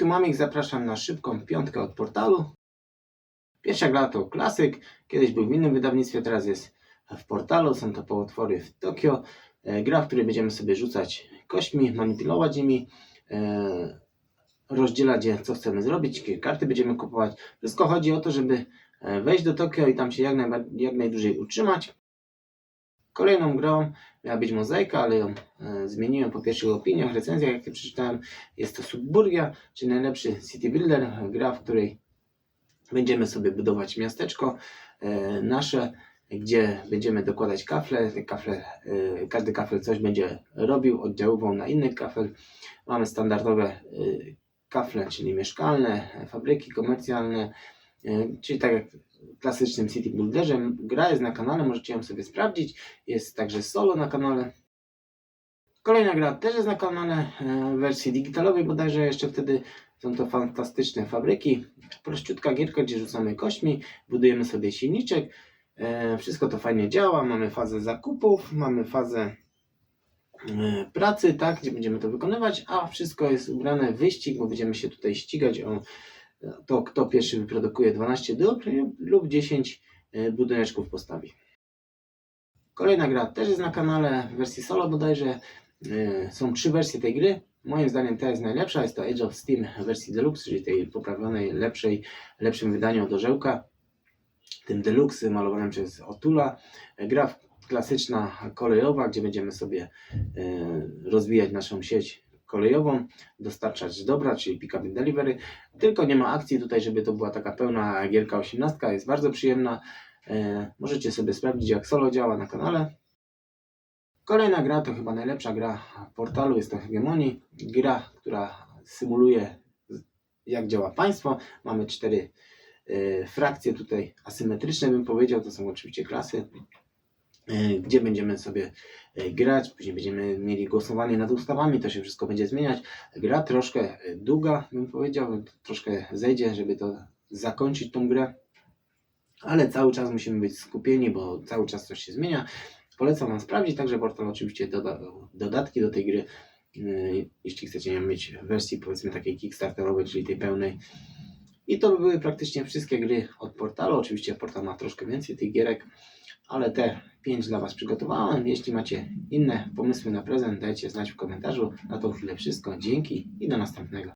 tu Mamik, zapraszam na szybką piątkę od portalu. Pierwsza gra to klasyk, kiedyś był w innym wydawnictwie, teraz jest w portalu, są to połotwory w Tokio. E, Gra, w której będziemy sobie rzucać kośćmi, manipulować nimi, e, rozdzielać je, co chcemy zrobić, jakie karty będziemy kupować. Wszystko chodzi o to, żeby e, wejść do Tokio i tam się jak, jak najdłużej utrzymać. Kolejną grą miała być mozaika, ale ją e, zmieniłem po pierwszych opiniach, recenzjach, jakie przeczytałem. Jest to Subburgia, czyli najlepszy city builder, gra, w której będziemy sobie budować miasteczko e, nasze, gdzie będziemy dokładać kafle. Te kafle e, każdy kafel coś będzie robił, oddziaływał na inny kafel. Mamy standardowe e, kafle, czyli mieszkalne, fabryki komercjalne, e, czyli tak jak klasycznym City Builderze. Gra jest na kanale, możecie ją sobie sprawdzić. Jest także solo na kanale. Kolejna gra też jest na kanale e, w wersji digitalowej, bodajże jeszcze wtedy są to fantastyczne fabryki. Prościutka gierka, gdzie rzucamy kośćmi, budujemy sobie silniczek. E, Wszystko to fajnie działa. Mamy fazę zakupów, mamy fazę e, pracy, tak, gdzie będziemy to wykonywać, a wszystko jest ubrane w wyścig, bo będziemy się tutaj ścigać o to, kto pierwszy wyprodukuje 12 dóbr lub 10 e, budyneczków postawi. Kolejna gra też jest na kanale w wersji solo bodajże. E, Są trzy wersje tej gry. Moim zdaniem ta jest najlepsza. Jest to Age of Steam w wersji deluxe, czyli tej poprawionej, lepszej, lepszym wydaniu od orzełka. Tym deluxe malowanym przez Otula. E, Gra klasyczna kolejowa, gdzie będziemy sobie rozwijać naszą sieć kolejową, dostarczać dobra, czyli pick up and delivery. Tylko nie ma akcji tutaj, żeby to była taka pełna gierka 18. Jest bardzo przyjemna. E, Możecie sobie sprawdzić, jak solo działa na kanale. Kolejna gra to chyba najlepsza gra portalu, jest to Hegemonii. Gra, która symuluje jak działa państwo. Mamy cztery e, frakcje tutaj asymetryczne bym powiedział, to są oczywiście klasy, gdzie będziemy sobie e, grać, później będziemy mieli głosowanie nad ustawami, to się wszystko będzie zmieniać. Gra troszkę e, długa bym powiedział, troszkę zejdzie, żeby to zakończyć tą grę, ale cały czas musimy być skupieni, bo cały czas coś się zmienia. Polecam Wam sprawdzić, także portal oczywiście doda dodatki do tej gry, jeśli chcecie mieć w wersji powiedzmy takiej kickstarterowej, czyli tej pełnej. I to by były praktycznie wszystkie gry od portalu. Oczywiście portal ma troszkę więcej tych gierek, ale te 5 dla Was przygotowałem. Jeśli macie inne pomysły na prezent, dajcie znać w komentarzu. Na tą chwilę wszystko. Dzięki i do następnego.